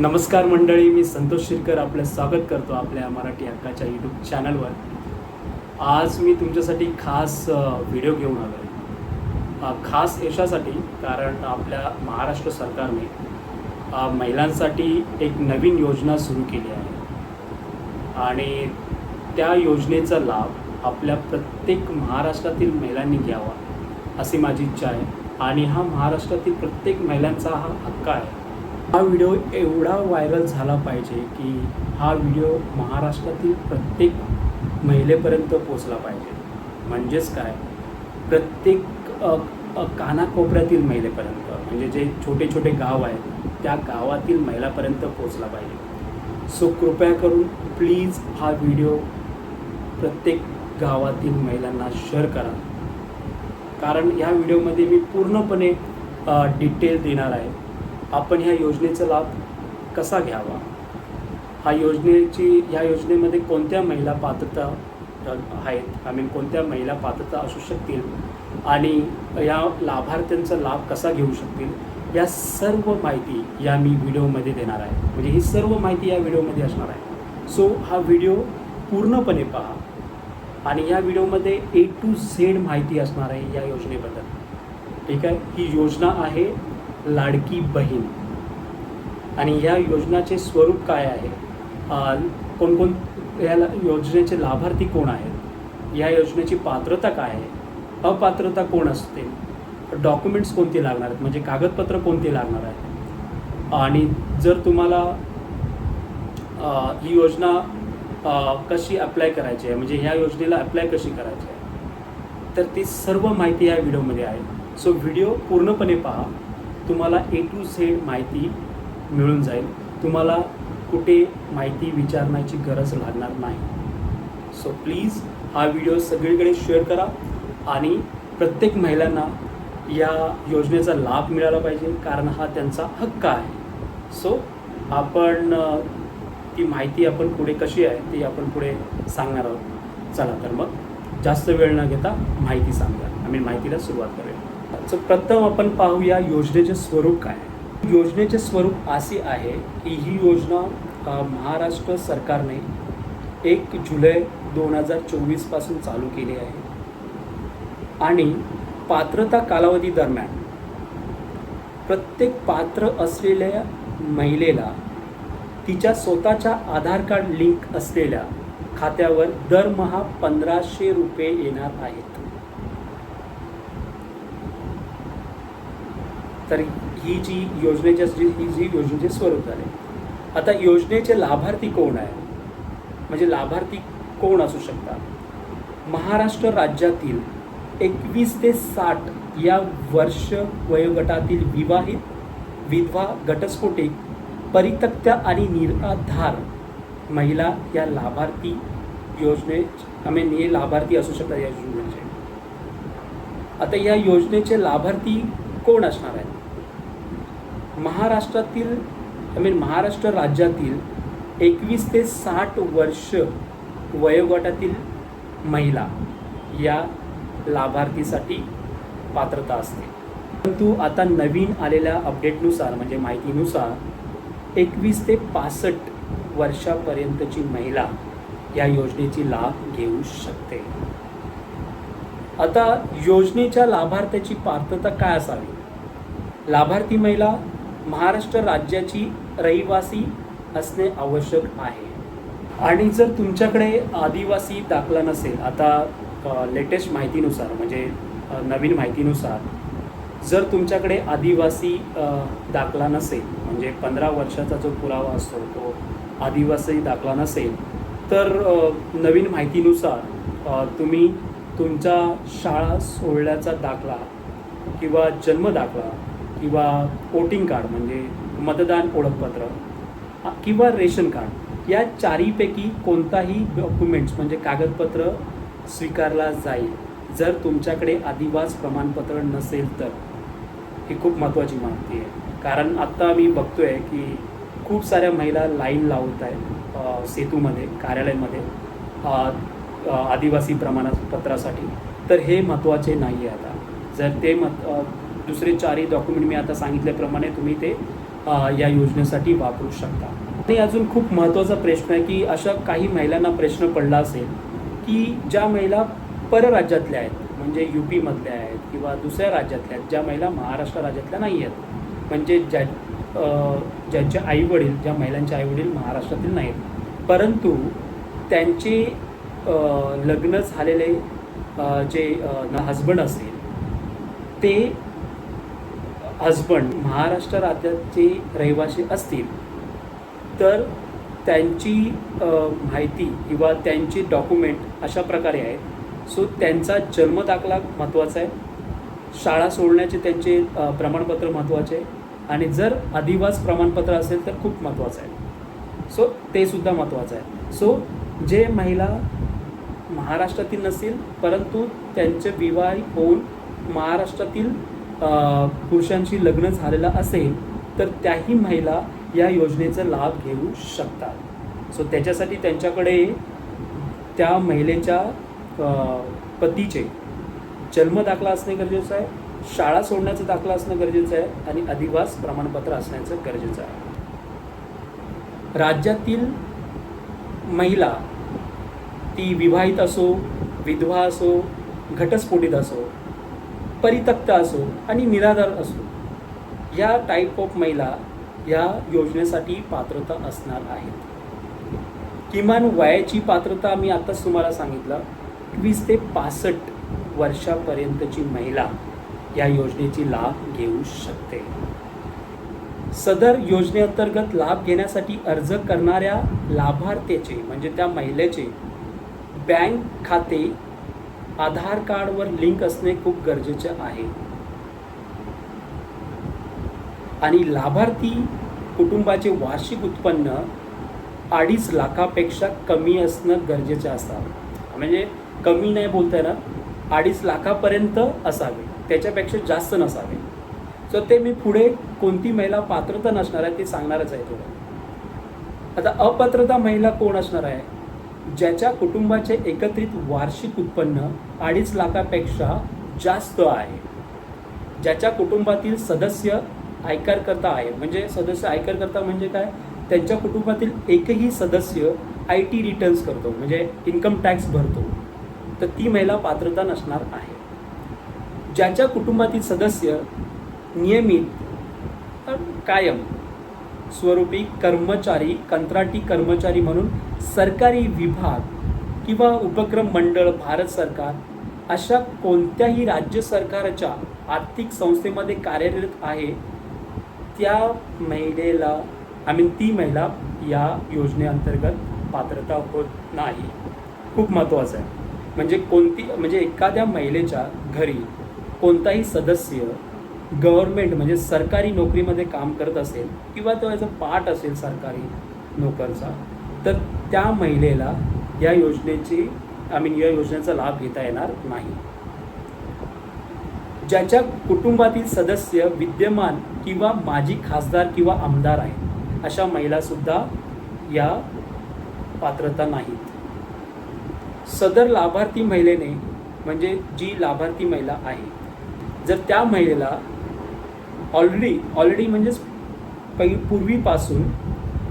नमस्कार मंडळी मी संतोष शिरकर आपलं स्वागत करतो आपल्या मराठी हक्काच्या यूट्यूब चॅनलवर आज मी तुमच्यासाठी खास व्हिडिओ घेऊन आलो आहे खास यशासाठी कारण आपल्या महाराष्ट्र सरकारने महिलांसाठी एक नवीन योजना सुरू केली आहे. आणि त्या योजनेचा लाभ आपल्या प्रत्येक महाराष्ट्रातील महिलांनी घ्यावा अशी माझी इच्छा आहे. आणि हा महाराष्ट्रातील प्रत्येक महिलांचा हा हक्क आहे. हा व्हिडिओ एवढा व्हायरल झाला पाहिजे की हा व्हिडिओ महाराष्ट्रातील प्रत्येक महिलेपर्यंत पोचला पाहिजे. म्हणजेच काय? प्रत्येक कानाकोपऱ्यातील महिलेपर्यंत म्हणजे जे छोटे छोटे गाव आहेत त्या गावातील महिलापर्यंत पोचला पाहिजे. सो कृपया करून प्लीज हा व्हिडिओ प्रत्येक गावातील महिलांना शेअर करा. कारण ह्या व्हिडिओमध्ये मी पूर्णपणे डिटेल देणार आहे. आपण ह्या योजनेचा लाभ कसा घ्यावा? हा योजनेची ह्या योजनेमध्ये कोणत्या महिला पात्रता आहेत? आय मीन कोणत्या महिला पात्रता असू शकतील? आणि या लाभार्थ्यांचा लाभ कसा घेऊ शकतील? या सर्व माहिती या मी व्हिडिओमध्ये देणार आहे. म्हणजे ही सर्व माहिती या व्हिडिओमध्ये असणार आहे. सो हा व्हिडिओ पूर्णपणे पहा. आणि या व्हिडिओमध्ये ए टू झेड माहिती असणार आहे या योजनेबद्दल. ठीक आहे? ही योजना आहे लाडकी बहीण. आणि या योजनाचे स्वरूप काय आहे? कोणकोण या योजनेचे लाभार्थी कोण आहेत? या योजनेची पात्रता काय आहे? अपात्रता कोण असते? डॉक्युमेंट्स कोणते लागणार आहेत? म्हणजे कागदपत्र कोणते लागणार आहेत? आणि जर तुम्हाला ही योजना कशी अप्लाय करायची आहे? म्हणजे ह्या योजनेला अप्लाय कशी करायची आहे? तर ती सर्व माहिती या व्हिडिओमध्ये आहे. सो व्हिडिओ पूर्णपणे पहा. तुम्हाला ए टू झेड माहिती मिळून जाईल. तुम्हाला कुठे माहिती विचारण्याची गरज लागणार नाही. सो प्लीज हा व्हिडिओ सगळीकडे शेअर करा आणि प्रत्येक महिलांना या योजनेचा लाभ मिळाला पाहिजे कारण हा त्यांचा हक्क आहे. सो आपण ती माहिती आपण पुढे कशी आहे ती आपण पुढे सांगणार आहोत. चला तर मग जास्त वेळ न घेता माहिती सांगूया. आम्ही माहितीला सुरुवात करूया. सो प्रथम आपण पाहूया योजनेचे स्वरूप काय योजनेचे स्वरूप असे आहे की ही योजना महाराष्ट्र सरकारने एक जुलै दोन हजार चोवीसपासून चालू केली आहे. आणि पात्रता कालावधी दरम्यान प्रत्येक पात्र असलेल्या महिलेला तिच्या स्वतःच्या आधार कार्ड लिंक असलेल्या खात्यावर दरमहा पंधराशे रुपये येणार आहेत. तर ही जी योजनेच्या जी ही जी योजनेचे स्वरूप झाले. आता योजनेचे लाभार्थी कोण आहे म्हणजे लाभार्थी कोण असू शकतात? महाराष्ट्र राज्यातील एकवीस ते साठ या वर्ष वयोगटातील विवाहित विधवा घटस्फोटिक परितक्त्या आणि निराधार महिला या लाभार्थी योजने आम्ही हे लाभार्थी असू शकतात या योजनेचे. आता या योजनेचे लाभार्थी कोण असणार आहेत? महाराष्ट्रातील आय मीन महाराष्ट्र राज्यातील एकवीस ते साठ वर्ष वयोगटातील महिला या लाभार्थीसाठी पात्रता असते. परंतु आता नवीन आलेल्या अपडेटनुसार म्हणजे माहितीनुसार एकवीस ते पासष्ट वर्षापर्यंतची महिला या योजनेची लाभ घेऊ शकते. आता योजनेच्या लाभार्थ्याची पात्रता काय असावी? लाभार्थी महिला महाराष्ट्र राज्याची रहिवासी असणे आवश्यक आहे. आणि जर तुमच्याकडे आदिवासी दाखला नसेल आता लेटेस्ट माहितीनुसार म्हणजे नवीन माहितीनुसार जर तुमच्याकडे आदिवासी दाखला नसेल म्हणजे पंधरा वर्षाचा जो पुरावा असतो तो आदिवासी दाखला नसेल तर नवीन माहितीनुसार तुम्ही तुमचा शाळा सोडल्याचा दाखला किंवा जन्म दाखला किंवा वोटिंग कार्ड म्हणजे मतदान ओळखपत्र किंवा रेशन कार्ड या चारीपैकी कोणताही डॉक्युमेंट्स म्हणजे कागदपत्र स्वीकारला जाईल. जर तुमच्याकडे आदिवास प्रमाणपत्र नसेल तर. ही खूप महत्त्वाची माहिती आहे. कारण आत्ता मी बघतो आहे की खूप साऱ्या महिला लाईन लावत आहेत सेतूमध्ये कार्यालयामध्ये आदिवासी प्रमाणपत्रासाठी. तर हे महत्त्वाचे नाही आहे आता. जर ते मत दुसरे चारही डॉक्युमेंट मी आता सांगितल्याप्रमाणे तुम्ही ते या योजनेसाठी वापरू शकता. आणि अजून खूप महत्त्वाचा प्रश्न आहे की अशा काही महिलांना प्रश्न पडला असेल की ज्या महिला परराज्यातल्या आहेत म्हणजे यू पीमधल्या आहेत किंवा दुसऱ्या राज्यातल्या आहेत ज्या महिला महाराष्ट्र राज्यातल्या नाही आहेत म्हणजे ज्या ज्यांचे आईवडील ज्या महिलांचे आईवडील महाराष्ट्रातील नाहीत. परंतु त्यांचे लग्न झालेले जे हजबंड असेल ते हजबंड महाराष्ट्र राज्याचे रहिवासी असतील तर त्यांची माहिती किंवा त्यांची डॉक्युमेंट अशा प्रकारे आहेत. सो त्यांचा जन्म दाखला महत्त्वाचा आहे. शाळा सोडण्याचे त्यांचे प्रमाणपत्र महत्त्वाचे आहे. आणि जर अधिवास प्रमाणपत्र असेल तर खूप महत्त्वाचं आहे. सो ते सुद्धा महत्त्वाचं आहे. सो जे महिला महाराष्ट्रातील नसतील परंतु त्यांचे विवाह होऊन महाराष्ट्रातील पुरुषांशी लग्न झालेलं असेल तर त्याही महिला या योजनेचा लाभ घेऊ शकतात. सो त्याच्यासाठी त्यांच्याकडे त्या महिलेच्या पतीचे पतीचे जन्मदाखला असणे गरजेचं आहे शाळा सोडण्याचा दाखला असणं गरजेचं आहे आणि अधिवास प्रमाणपत्र असण्याचं गरजेचं आहे. राज्यातील महिला ती विवाहित असो विधवा असो घटस्फोटित असो परितक्त असो आणि निराधार असो या टाईप ऑफ महिला या योजनेसाठी पात्रता असणार आहेत. किमान वयाची पात्रता मी आत्ताच तुम्हाला सांगितलं वीस ते पासष्ट वर्षापर्यंतची महिला या योजनेची लाभ घेऊ शकते. सदर योजनेअंतर्गत लाभ घेण्यासाठी अर्ज करणाऱ्या लाभार्थ्याचे म्हणजे त्या महिलेचे बँक खाते आधार कार्डवर लिंक असणे खूप गरजेचे आहे. आणि लाभार्थी कुटुंबाचे वार्षिक उत्पन्न अडीच लाखापेक्षा कमी असणं गरजेचे असावं. म्हणजे कमी नाही बोलता येणार अडीच लाखापर्यंत असावे. त्याच्यापेक्षा जास्त नसावे. सो ते मी पुढे कोणती महिला पात्रता नसणार आहे ते सांगणारच आहे थोडं. आता अपात्रता महिला कोण असणार आहे? ज्याच्या कुटुंबाचे एकत्रित वार्षिक उत्पन्न अडीच लाखापेक्षा जास्त आहे. ज्याच्या कुटुंबातील सदस्य आयकरकर्ता आहे. म्हणजे सदस्य आयकरकर्ता म्हणजे काय? त्यांच्या कुटुंबातील एकही सदस्य आय टी रिटर्न्स करतो. म्हणजे इन्कम टॅक्स भरतो. तर ती महिला पात्रता नसणार आहे. ज्याच्या कुटुंबातील सदस्य नियमित कायम स्वरूपी कर्मचारी कंत्राटी कर्मचारी म्हणून सरकारी विभाग किंवा उपक्रम मंडळ भारत सरकार अशा कोणत्याही राज्य सरकारच्या आर्थिक संस्थेमध्ये कार्यरत आहे त्या महिलेला आय मीन ती महिला या योजनेअंतर्गत पात्रता होत नाही. खूप महत्त्वाचं आहे. म्हणजे कोणती म्हणजे एखाद्या महिलेच्या घरी कोणताही सदस्य गव्हर्मेंट म्हणजे सरकारी नोकरीमध्ये काम करत असेल किंवा तो याचा पार्ट असेल सरकारी नोकरचा तर त्या महिलेला या योजनेची आय मीन या योजनेचा लाभ घेता येणार नाही. ज्याच्या कुटुंबातील सदस्य विद्यमान किंवा माजी खासदार किंवा आमदार आहेत अशा महिलासुद्धा या पात्रता नाहीत. सदर लाभार्थी महिलेने म्हणजे जी लाभार्थी महिला आहे जर त्या महिलेला ऑलरेडी ऑलरेडी म्हणजेच पै पूर्वीपासून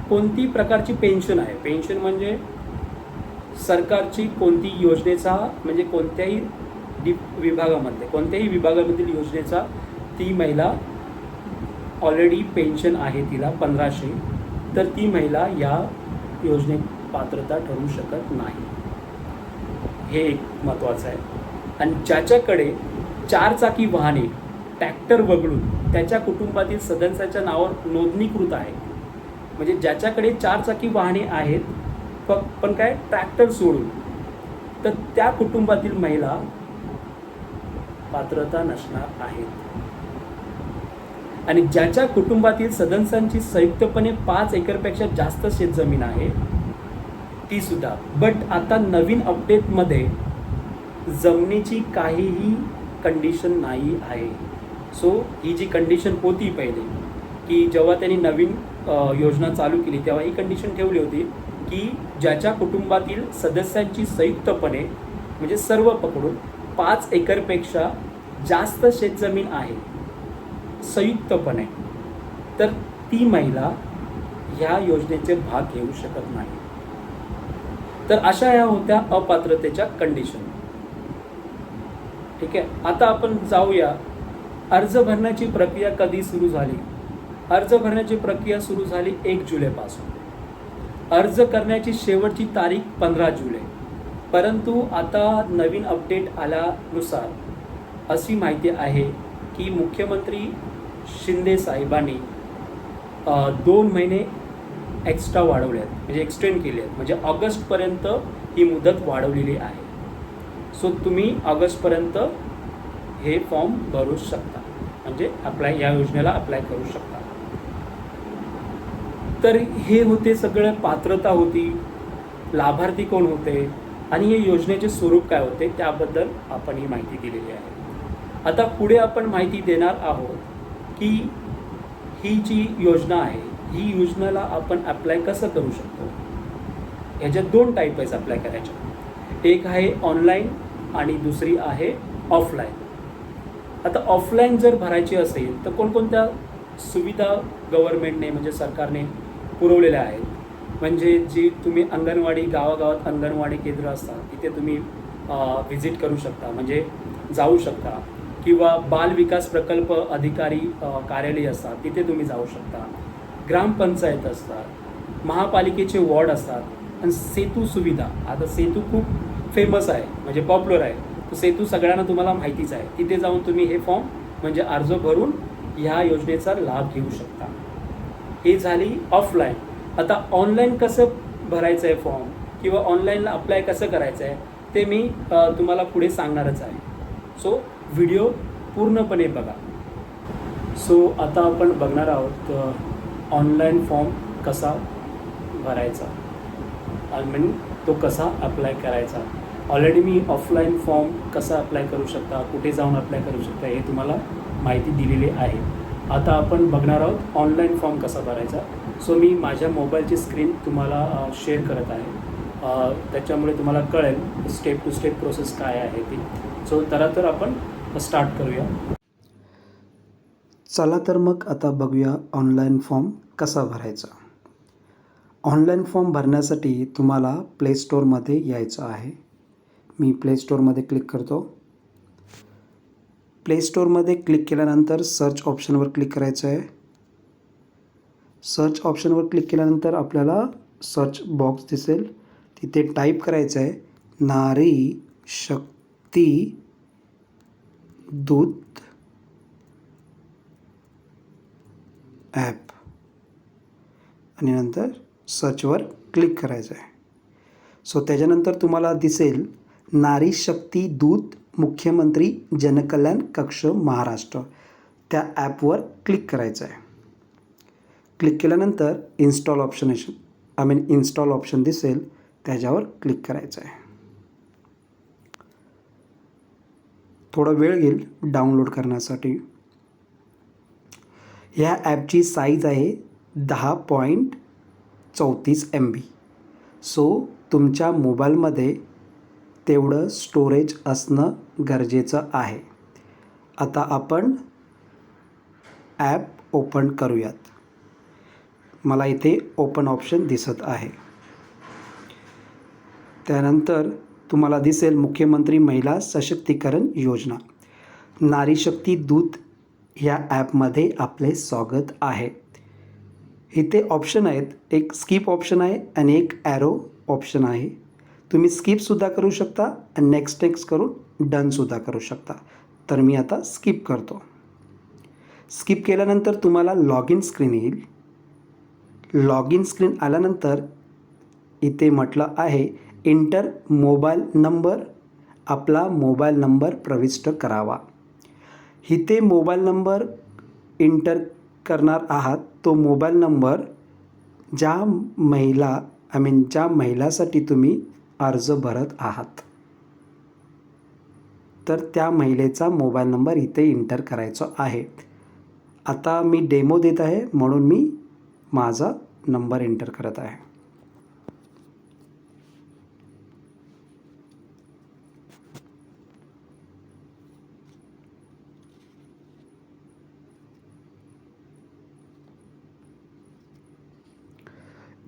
कोणती प्रकारची पेन्शन आहे? पेन्शन म्हणजे सरकारची कोणती योजनेचा म्हणजे कोणत्याही डि विभागामधले कोणत्याही विभागामधील योजनेचा ती महिला ऑलरेडी पेन्शन आहे तिला पंधराशे तर ती महिला या योजनेत पात्रता ठरू शकत नाही. हे एक महत्त्वाचं आहे. आणि ज्याच्याकडे चारचाकी वाहने ट्रॅक्टर वगळून त्याच्या कुटुंबातील सदस्याच्या नावावर नोंदणीकृत आहे. म्हणजे ज्याच्याकडे चारचाकी वाहने आहेत फक्त पण काय ट्रॅक्टर सोडून. तर त्या कुटुंबातील महिला पात्रता नसणार आहेत. आणि ज्याच्या कुटुंबातील सदस्यांची संयुक्तपणे पाच एकरपेक्षा जास्त शेतजमीन आहे ती सुद्धा. बट आता नवीन अपडेटमध्ये जमिनीची काहीही कंडिशन नाही आहे. सो ही जी कंडिशन होती पहिले की जेव्हा त्यांनी नवीन योजना चालू केली तेव्हा ही कंडिशन ठेवली होती की ज्याच्या कुटुंबातील सदस्यांची संयुक्तपणे म्हणजे सर्व पकडून पाच एकरपेक्षा जास्त शेतजमीन आहे संयुक्तपणे तर ती महिला ह्या योजनेचे भाग घेऊ शकत नाही. तर अशा ह्या होत्या अपात्रतेच्या कंडिशन ठीक आहे? आता आपण जाऊया अर्ज भरण्याची प्रक्रिया कधी सुरू झाली? अर्ज भरण्याची प्रक्रिया सुरू झाली एक जुलैपासून. अर्ज करण्याची शेवटची तारीख पंधरा जुलै. परंतु आता नवीन अपडेट आल्यानुसार अशी माहिती आहे की मुख्यमंत्री शिंदे साहेबांनी दोन महिने एक्स्ट्रा वाढवले आहेत म्हणजे एक्सटेंड केले आहेत म्हणजे ऑगस्टपर्यंत ही मुदत वाढवलेली आहे. सो तुम्ही ऑगस्टपर्यंत हे फॉर्म भरू शकता. म्हणजे अप्लाय या योजनेला अप्लाय करू शकता. तर हे होते सगळं पात्रता होती. लाभार्थी कोण होते? आणि हे योजनेचे स्वरूप काय होते? त्याबद्दल आपण ही माहिती दिलेली आहे. आता पुढे आपण माहिती देणार आहोत की ही जी योजना आहे ही योजनेला आपण अप्लाय कसं करू शकतो? ह्याच्यात दोन टाईप आहेत अप्लाय करायच्या. एक आहे ऑनलाईन आणि दुसरी आहे ऑफलाईन आता ऑफलाईन जर भरायची असेल तर कोणकोणत्या सुविधा गव्हर्मेंटने म्हणजे सरकारने पुरवलेल्या आहेत? म्हणजे जी तुम्ही अंगणवाडी गावागावात अंगणवाडी केंद्र असतात तिथे तुम्ही व्हिजिट करू शकता म्हणजे जाऊ शकता. किंवा बाल विकास प्रकल्प अधिकारी कार्यालय असतात तिथे तुम्ही जाऊ शकता. ग्रामपंचायत असतात महापालिकेचे वॉर्ड असतात आणि सेतू सुविधा. आता सेतू खूप फेमस आहे म्हणजे पॉप्युलर आहे. तो सेतू सगळ्यांना तुम्हाला माहितीच आहे. तिथे जाऊन तुम्ही हे फॉर्म म्हणजे अर्ज भरून ह्या योजनेचा लाभ घेऊ शकता. ही झाली ऑफलाईन आता ऑनलाईन कसं भरायचं आहे फॉर्म किंवा ऑनलाईनला अप्लाय कसं करायचं आहे ते मी तुम्हाला पुढे सांगणारच आहे. सो व्हिडिओ पूर्णपणे बघा. सो आता आपण बघणार आहोत ऑनलाईन फॉर्म कसा भरायचा? आणि मीन तो कसा अप्लाय करायचा? ऑलरेडी मी ऑफलाईन फॉर्म कसा अप्लाय करू शकता कुठे जाऊन अप्लाय करू शकता हे तुम्हाला माहिती दिलेली आहे. आता आपण बघणार आहोत ऑनलाईन फॉर्म कसा भरायचा. सो मी माझ्या मोबाईलची स्क्रीन तुम्हाला शेअर करत आहे. त्याच्यामुळे तुम्हाला कळेल स्टेप टू स्टेप प्रोसेस काय आहे ती. सो तर तर आपण स्टार्ट करूया. चला तर मग आता बघूया ऑनलाईन फॉर्म कसा भरायचा. ऑनलाईन फॉर्म भरण्यासाठी तुम्हाला प्ले स्टोअरमध्ये यायचं आहे. मी प्ले स्टोअरमध्ये क्लिक करतो. प्ले स्टोअरमध्ये क्लिक केल्यानंतर सर्च ऑप्शनवर क्लिक करायचं आहे सर्च ऑप्शनवर क्लिक केल्यानंतर आपल्याला सर्च बॉक्स दिसेल. तिथे टाईप करायचं आहे नारी शक्ती दूत ॲप आणि नंतर सर्चवर क्लिक करायचं आहे सो त्याच्यानंतर तुम्हाला दिसेल नारी शक्ती दूत मुख्यमंत्री जनकल्याण कक्ष महाराष्ट्र. त्या ॲपवर क्लिक करायचं आहे. क्लिक केल्यानंतर install option I mean install option दिसेल. त्याच्यावर क्लिक करायचं आहे. थोडा वेळ घेईल डाउनलोड करण्यासाठी. ह्या ॲपची साईज आहे दहा पॉईंट चौतीस एम बी सो तुमच्या मोबाईलमध्ये तेवढं स्टोरेज असणं गरजेचं आहे. आता आपण ॲप ओपन करूयात. मला इथे ओपन ऑप्शन दिसत आहे. त्यानंतर तुम्हाला दिसेल मुख्यमंत्री महिला सशक्तीकरण योजना. नारी शक्ती दूत ह्या ॲपमध्ये आपले स्वागत आहे. इथे ऑप्शन आहेत एक स्किप ऑप्शन आहे आणि एक ॲरो ऑप्शन आहे. तुम्ही स्किपसुद्धा करू शकता आणि नेक्स्ट नेक्स्ट करून डनसुद्धा करू शकता. तर मी आता स्किप करतो. स्किप केल्यानंतर तुम्हाला लॉग इन स्क्रीन येईल. लॉग इन स्क्रीन आल्यानंतर इथे म्हटलं आहे इंटर मोबाईल नंबर आपला मोबाईल नंबर प्रविष्ट करावा. इथे मोबाईल नंबर इंटर करणार आहात तो मोबाईल नंबर ज्या महिला आय मीन ज्या महिलासाठी तुम्ही अर्ज भरत आहात. तर त्या महिलेचा मोबाईल नंबर इथे इंटर करायचा आहे. आता मी डेमो देत आहे म्हणून मी माझा नंबर एंटर करत आहे.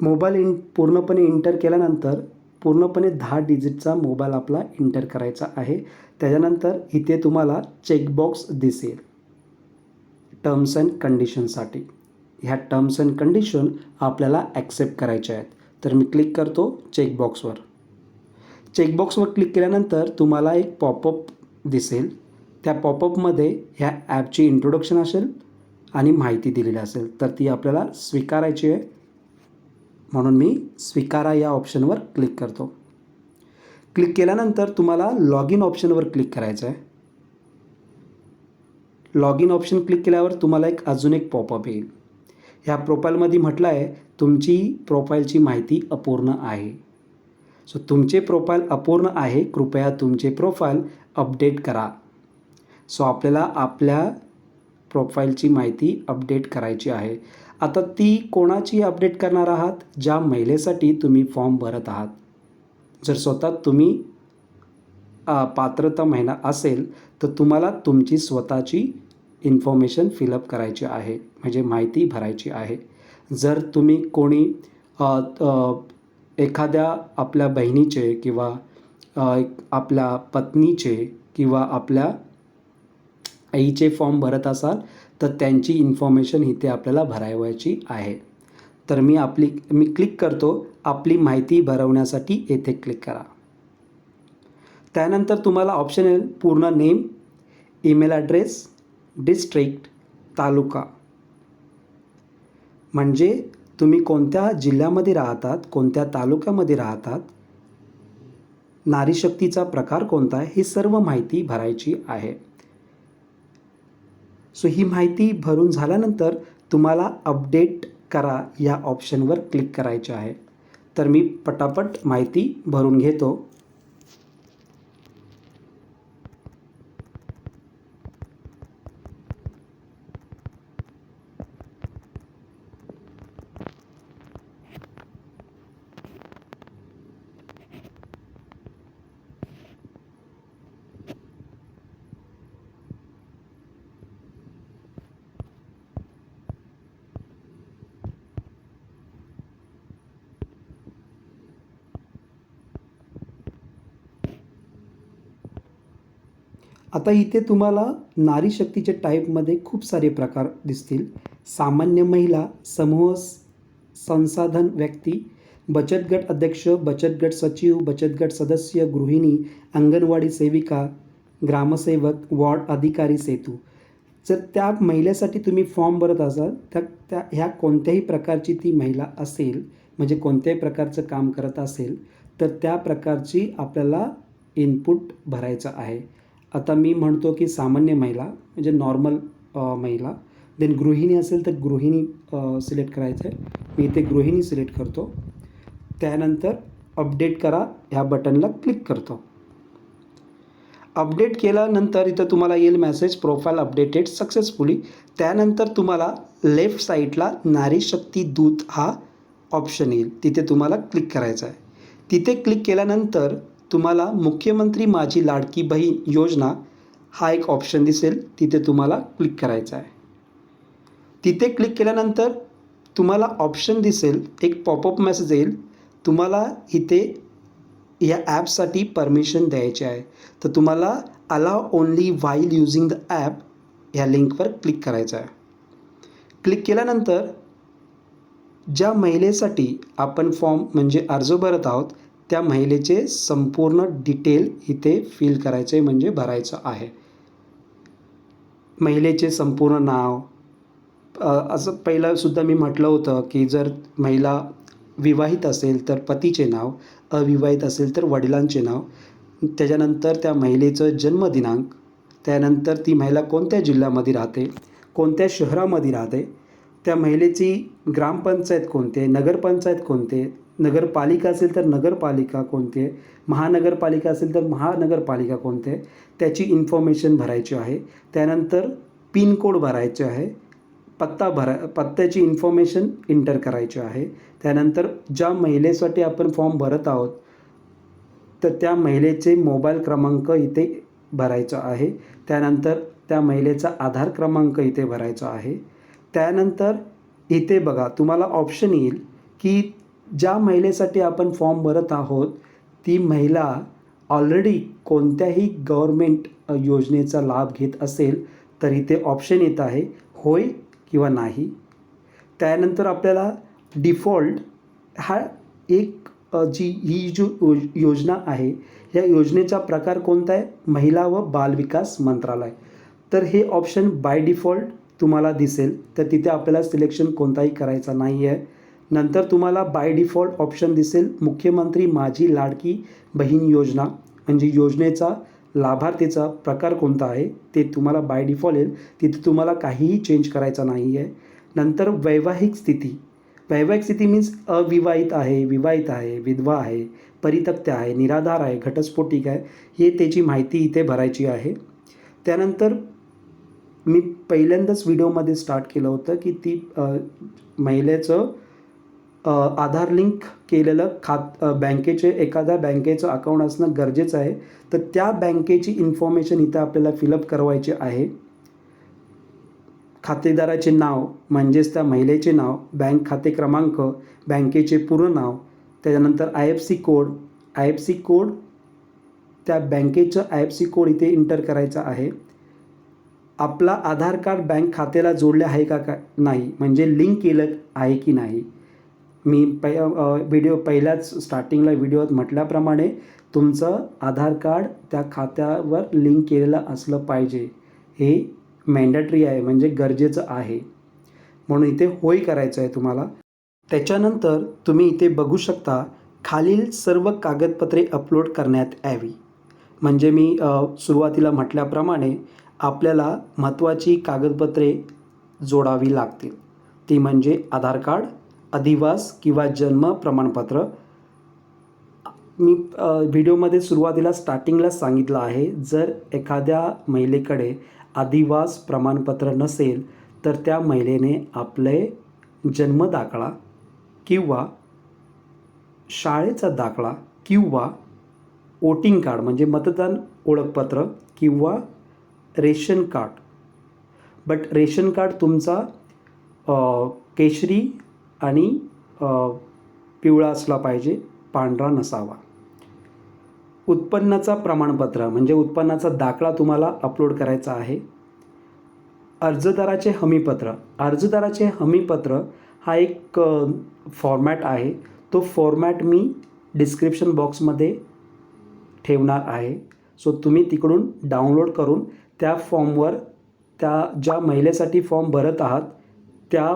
मोबाईल इन पूर्णपणे इंटर केल्यानंतर पूर्णपणे दहा डिजिटचा मोबाईल आपला इंटर करायचा आहे. त्याच्यानंतर इथे तुम्हाला चेकबॉक्स दिसेल. टर्म्स अँड कंडिशनसाठी ह्या टर्म्स अँड कंडिशन आपल्याला ॲक्सेप्ट करायच्या आहेत. तर मी क्लिक करतो चेकबॉक्सवर चेकबॉक्सवर क्लिक केल्यानंतर तुम्हाला एक पॉपअप दिसेल. त्या पॉपअपमध्ये ह्या ॲपची इंट्रोडक्शन असेल आणि माहिती दिलेली असेल. तर ती आपल्याला स्वीकारायची आहे. म्हणून मी स्वीकारा या ऑप्शनवर क्लिक करतो. क्लिक केल्यानंतर तुम्हाला लॉग इन ऑप्शनवर क्लिक करायचं आहे. लॉग इन ऑप्शन क्लिक केल्यावर तुम्हाला एक अजून एक पॉपअप येईल. ह्या प्रोफाईलमध्ये म्हटलं आहे तुमची प्रोफाईलची माहिती अपूर्ण आहे. सो तुमचे प्रोफाईल अपूर्ण आहे कृपया तुमचे प्रोफाईल अपडेट करा. सो आपल्याला आपल्या प्रोफाईलची माहिती अपडेट करायची आहे. आता ती कोणाची अपडेट करणार आहात? ज्या महिलेसाठी तुम्ही फॉर्म भरत आहात. जर स्वतः तुम्ही पात्रता महिना असेल तर तुम्हाला तुमची स्वतःची इन्फॉर्मेशन फिलअप करायची आहे. म्हणजे माहिती भरायची आहे. जर तुम्ही कोणी एखाद्या आपल्या बहिणीचे किंवा आपल्या पत्नीचे किंवा आपल्या आईचे फॉर्म भरत असाल तर त्यांची इन्फॉर्मेशन इथे आपल्याला भरावायची आहे. तर मी आपली मी क्लिक करतो आपली माहिती भरवण्यासाठी येथे क्लिक करा. त्यानंतर तुम्हाला ऑप्शन येईल पूर्ण name email address district taluka. म्हणजे तुम्ही कोणत्या जिल्ह्यामध्ये राहतात कोणत्या तालुक्यामध्ये राहतात नारीशक्तीचा प्रकार कोणता आहे ही सर्व माहिती भरायची आहे. सो ही माहिती भरून झाल्यानंतर तुम्हाला अपडेट करा या ऑप्शनवर क्लिक करायचे आहे. तर मी पटापट माहिती भरून घेतो. आता इथे तुम्हाला नारी शक्तीच्या टाईपमध्ये खूप सारे प्रकार दिसतील. सामान्य महिला समूह संसाधन व्यक्ती बचत गट अध्यक्ष बचत गट सचिव बचत गट सदस्य गृहिणी अंगणवाडी सेविका ग्रामसेवक वॉर्ड अधिकारी सेतू. जर त्या महिलेसाठी तुम्ही फॉर्म भरत असाल तर त्या ह्या कोणत्याही प्रकारची ती महिला असेल म्हणजे कोणत्याही प्रकारचं काम करत असेल तर त्या प्रकारची आपल्याला इनपुट भरायचं आहे. आता मी म्हणतो की सामान्य महिला म्हणजे नॉर्मल महिला. देन गृहिणी असेल तर गृहिणी सिलेक्ट करायचं आहे मी इथे गृहिणी सिलेक्ट करतो. त्यानंतर अपडेट करा ह्या बटनला क्लिक करतो. अपडेट केल्यानंतर इथं तुम्हाला येईल मेसेज प्रोफाईल अपडेटेड सक्सेसफुली त्यानंतर तुम्हाला लेफ्ट साईडला नारी शक्ती दूत हा ऑप्शन येईल. तिथे तुम्हाला क्लिक करायचा आहे तिथे क्लिक केल्यानंतर तुम्हाला मुख्यमंत्री माझी लाडकी बहीण योजना हा एक ऑप्शन दिसेल. तिथे तुम्हाला क्लिक करायचा आहे. तिथे क्लिक केल्यानंतर तुम्हाला ऑप्शन दिसेल. एक पॉपअप मेसेज येईल. तुम्हाला इथे या ॲपसाठी परमिशन द्यायची आहे. तर तुम्हाला allow only while using the app ह्या लिंकवर क्लिक करायचं आहे. क्लिक केल्यानंतर ज्या महिलेसाठी आपण फॉर्म म्हणजे अर्ज भरत आहोत त्या महिलेचे संपूर्ण डिटेल इथे फिल करायचे म्हणजे भरायचं आहे. महिलेचे संपूर्ण नाव असं पहिलंसुद्धा मी म्हटलं होतं की जर महिला विवाहित असेल तर पतीचे नाव अविवाहित असेल तर वडिलांचे नाव. त्याच्यानंतर त्या महिलेचं जन्मदिनांक त्यानंतर ती महिला कोणत्या जिल्ह्यामध्ये राहते कोणत्या शहरामध्ये राहते त्या महिलेची ग्रामपंचायत कोणते नगरपंचायत कोणते नगरपालिका असेल तर नगरपालिका कोणते? महानगरपालिका असेल तर महानगरपालिका कोणते? त्याची इन्फॉर्मेशन भरायची आहे. त्यानंतर पिनकोड भरायचे आहे. पत्ता भरा पत्त्याची इन्फॉर्मेशन इंटर करायची आहे. त्यानंतर ज्या महिलेसाठी आपण फॉर्म भरत आहोत तर त्या महिलेचे मोबाईल क्रमांक इथे भरायचा आहे. त्यानंतर त्या महिलेचा आधार क्रमांक इथे भरायचा आहे. त्यानंतर इथे बघा तुम्हाला ऑप्शन येईल की ज्या महिलेसाठी आपण फॉर्म भरत आहोत ती महिला ऑलरेडी कोणत्याही गव्हर्मेंट योजनेचा लाभ घेत असेल तर इथे ऑप्शन येत आहे होय किंवा नाही. त्यानंतर आपल्याला डिफॉल्ट हा एक जी ही जो योजना आहे या योजनेचा प्रकार कोणता आहे? महिला व बालविकास मंत्रालय. तर हे ऑप्शन बाय डिफॉल्ट तुम्हाला दिसेल तर तिथे आपल्याला सिलेक्शन कोणताही करायचा नाही आहे नंतर तुम्हाला बाय डिफॉल्ट ऑप्शन दिसेल मुख्यमंत्री माझी लाडकी बहीण योजना. म्हणजे योजनेचा लाभार्थीचा प्रकार कोणता आहे ते तुम्हाला बाय डिफॉल्ट येईल. तिथे तुम्हाला काहीही चेंज करायचा नाही आहे नंतर वैवाहिक स्थिती. वैवाहिक स्थिती मीन्स अविवाहित आहे विवाहित आहे विधवा आहे परितक्त्या आहे निराधार आहे घटस्फोटिक आहे हे त्याची माहिती इथे भरायची आहे. त्यानंतर मी पहिल्यांदाच व्हिडिओमध्ये स्टार्ट केलं होतं की ती महिलेचं आधार लिंक केलेलं खात बँकेचे एखाद्या बँकेचं अकाउंट असणं गरजेचं आहे. तर त्या बँकेची इन्फॉर्मेशन इथं आपल्याला फिलअप करवायची आहे. खातेदाराचे नाव म्हणजेच त्या महिलेचे नाव बँक खाते क्रमांक बँकेचे पूर्ण नाव त्याच्यानंतर I F C code I F C code त्या बँकेचं आय एफ सी कोड इथे इंटर करायचा आहे. आपला आधार कार्ड बँक खात्याला जोडले आहे का का नाही म्हणजे लिंक केलं आहे की नाही मी पै व्हिडिओ पहिल्याच स्टार्टिंगला व्हिडिओत म्हटल्याप्रमाणे तुमचं आधार कार्ड त्या खात्यावर लिंक केलेलं असलं पाहिजे. हे मॅन्डेटरी आहे म्हणजे गरजेचं आहे. म्हणून इथे होय करायचं आहे तुम्हाला. त्याच्यानंतर तुम्ही इथे बघू शकता खालील सर्व कागदपत्रे अपलोड करण्यात यावी. म्हणजे मी सुरुवातीला म्हटल्याप्रमाणे आपल्याला महत्त्वाची कागदपत्रे जोडावी लागतील. ती म्हणजे आधार कार्ड अधिवास किंवा जन्म प्रमाणपत्र. मी व्हिडिओमध्ये सुरुवातीला स्टार्टिंगला सांगितलं आहे जर एखाद्या महिलेकडे अधिवास प्रमाणपत्र नसेल तर त्या महिलेने आपले जन्म दाखला किंवा शाळेचा दाखला किंवा वोटिंग कार्ड म्हणजे मतदान ओळखपत्र किंवा ration card. But ration card तुमचा केशरी आणि पिवळा असला पाहिजे पांढरा नसावा. उत्पन्नाचा प्रमाणपत्र म्हणजे उत्पन्नाचा दाखला तुम्हाला अपलोड करायचा आहे. अर्जदाराचे हमीपत्र. अर्जदाराचे हमीपत्र हा एक फॉर्मॅट आहे. तो फॉर्मॅट मी डिस्क्रिप्शन बॉक्समध्ये ठेवणार आहे. सो तुम्ही तिकडून डाउनलोड करून त्या फॉर्मवर त्या ज्या महिलेसाठी फॉर्म भरत आहात त्या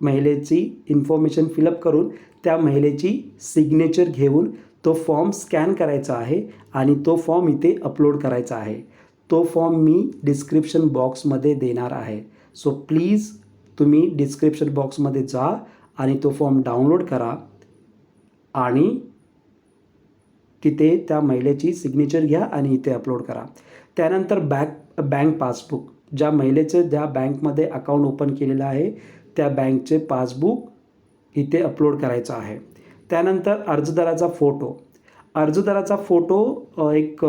महिलेची इन्फॉर्मेशन फिलअप करून त्या महिलेची सिग्नेचर घेऊन तो फॉर्म स्कॅन करायचा आहे आणि तो फॉर्म इथे अपलोड करायचा आहे. तो फॉर्म मी डिस्क्रिप्शन बॉक्समध्ये देणार आहे. सो प्लीज तुम्ही डिस्क्रिप्शन बॉक्समध्ये जा आणि तो फॉर्म डाउनलोड करा आणि तिथे त्या महिलेची सिग्नेचर घ्या आणि इथे अपलोड करा. त्यानंतर बॅक बँक पासबुक ज्या महिलेचं ज्या बँकमध्ये अकाउंट ओपन केलेलं आहे त्या बँकचे पासबुक इथे अपलोड करायचं आहे. त्यानंतर अर्जदाराचा फोटो. अर्जदाराचा फोटो एक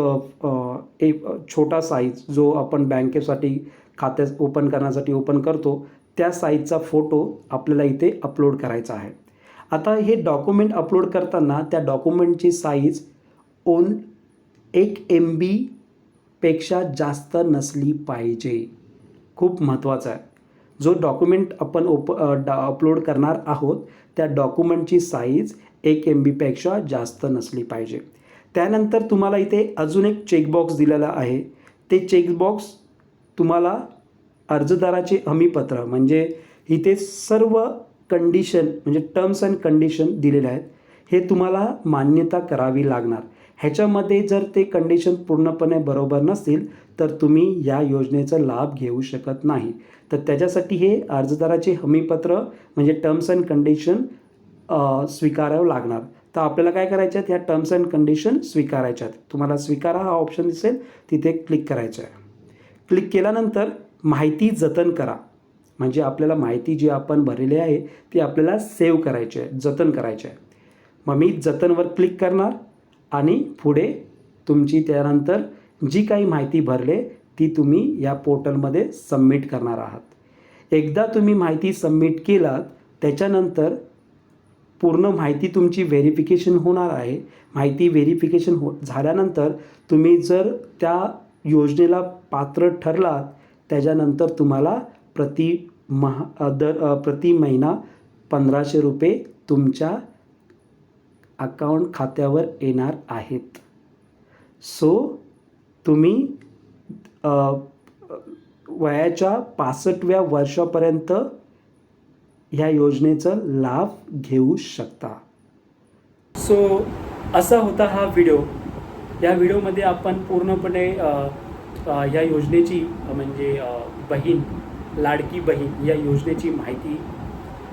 एक छोटा साईज जो आपण बँकेसाठी खात्या ओपन करण्यासाठी ओपन करतो त्या साईजचा फोटो आपल्याला इथे अपलोड करायचा आहे. आता हे डॉक्युमेंट अपलोड करताना त्या डॉक्युमेंटची साईज ओन एक एम बीपेक्षा जास्त नसली पाहिजे. खूप महत्त्वाचं आहे. जो डॉक्युमेंट आपण ओप डा अपलोड करणार आहोत त्या डॉक्युमेंटची साईज एक एम बीपेक्षा जास्त नसली पाहिजे. त्यानंतर तुम्हाला इथे अजून एक चेकबॉक्स दिलेला आहे. ते चेकबॉक्स तुम्हाला अर्जदाराचे हमीपत्र म्हणजे इथे सर्व कंडिशन म्हणजे टर्म्स अँड कंडिशन दिलेले आहेत हे तुम्हाला मान्यता करावी लागणार. ह्याच्यामध्ये जर ते कंडिशन पूर्णपणे बरोबर नसतील तर तुम्ही या योजनेचा लाभ घेऊ शकत नाही. तर त्याच्यासाठी हे अर्जदाराचे हमीपत्र म्हणजे टर्म्स अँड कंडिशन स्वीकारावं लागणार. तर आपल्याला काय करायच्या आहेत ह्या टर्म्स अँड कंडिशन स्वीकारायच्यात. तुम्हाला स्वीकारा हा ऑप्शन दिसेल तिथे क्लिक करायचं आहे क्लिक केल्यानंतर माहिती जतन करा. म्हणजे आपल्याला माहिती जी आपण भरलेली आहे ती आपल्याला सेव्ह करायची आहे जतन करायची आहे मग मी जतनवर क्लिक करणार. आणि पुढे तुमची त्यानंतर जी काही माहिती भरले ती तुम्ही या पोर्टलमध्ये सबमिट करणार आहात. एकदा तुम्ही माहिती सबमिट केलात त्याच्यानंतर पूर्ण माहिती तुमची व्हेरिफिकेशन होणार आहे. माहिती व्हेरिफिकेशन हो झाल्यानंतर तुम्ही जर त्या योजनेला पात्र ठरलात त्याच्यानंतर तुम्हाला प्रति महा दर प्रति महिना पंधराशे रुपये तुमच्या अकाउंट खात्यावर येणार आहेत. सो तुम्ही वयाच्या पासष्टव्या वर्षापर्यंत ह्या योजनेचा लाभ घेऊ शकता. सो असा होता हा व्हिडिओ या व्हिडिओमध्ये आपण पूर्णपणे या योजनेची म्हणजे बहीण लाडकी बहीण या योजनेची माहिती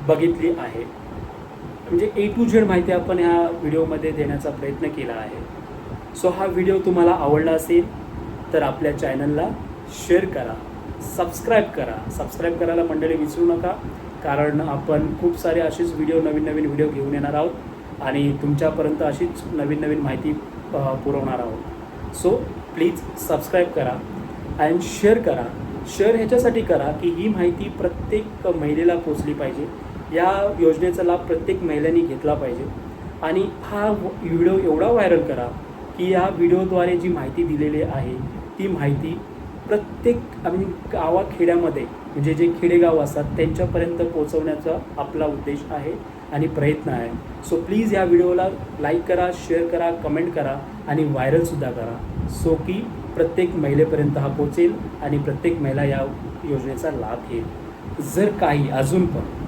बघितली आहे. म्हणजे ए टू झेड माहिती आपण ह्या व्हिडिओमध्ये देण्याचा प्रयत्न केला आहे. सो हा व्हिडिओ तुम्हाला आवडला असेल तर आपल्या चॅनलला शेअर करा सबस्क्राईब करा. सबस्क्राईब करायला मंडळी विसरू नका कारण आपण खूप सारे असेच व्हिडिओ नवीन नवीन व्हिडिओ घेऊन येणार आहोत आणि तुमच्यापर्यंत अशीच नवीन नवीन माहिती पुरवणार आहोत. सो प्लीज सबस्क्राईब करा अँड शेअर करा. शेअर ह्याच्यासाठी करा की ही माहिती प्रत्येक महिलेला पोचली पाहिजे. या योजनेचा लाभ प्रत्येक महिलांनी घेतला पाहिजे. आणि हा व्हिडिओ एवढा व्हायरल करा की या व्हिडिओद्वारे जी माहिती दिलेली आहे ती माहिती प्रत्येक आम्ही गावाखेड्यामध्ये म्हणजे जे खेडेगाव असतात त्यांच्यापर्यंत पोहोचवण्याचा आपला उद्देश आहे आणि प्रयत्न आहे. सो प्लीज या व्हिडिओला लाईक करा शेअर करा कमेंट करा आणि व्हायरलसुद्धा करा. सो की प्रत्येक महिलेपर्यंत हा पोचेल आणि प्रत्येक महिला या योजनेचा लाभ घेईल. जर काही अजून पण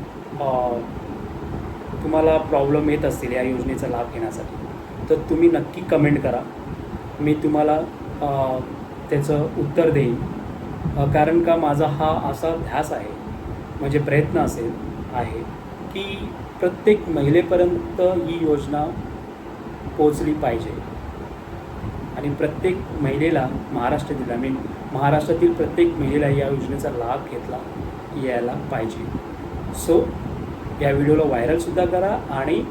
तुम्हाला प्रॉब्लेम येत असतील या योजनेचा लाभ घेण्यासाठी तर तुम्ही नक्की कमेंट करा. मी तुम्हाला त्याचं उत्तर देईन. कारण का माझा हा असा ध्यास आहे म्हणजे प्रयत्न असेल आहे की प्रत्येक महिलेपर्यंत ही योजना पोचली पाहिजे. आणि प्रत्येक महिलेला महाराष्ट्रातील आय मीन महाराष्ट्रातील प्रत्येक महिलेला या योजनेचा लाभ घेतला यायला पाहिजे. सो या व्हिडिओला व्हायरलसुद्धा करा आणि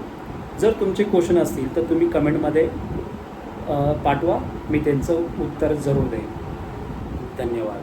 जर तुमचे क्वेश्चन असतील तर तुम्ही कमेंटमध्ये पाठवा. मी त्यांचं उत्तर जरूर देईन. धन्यवाद.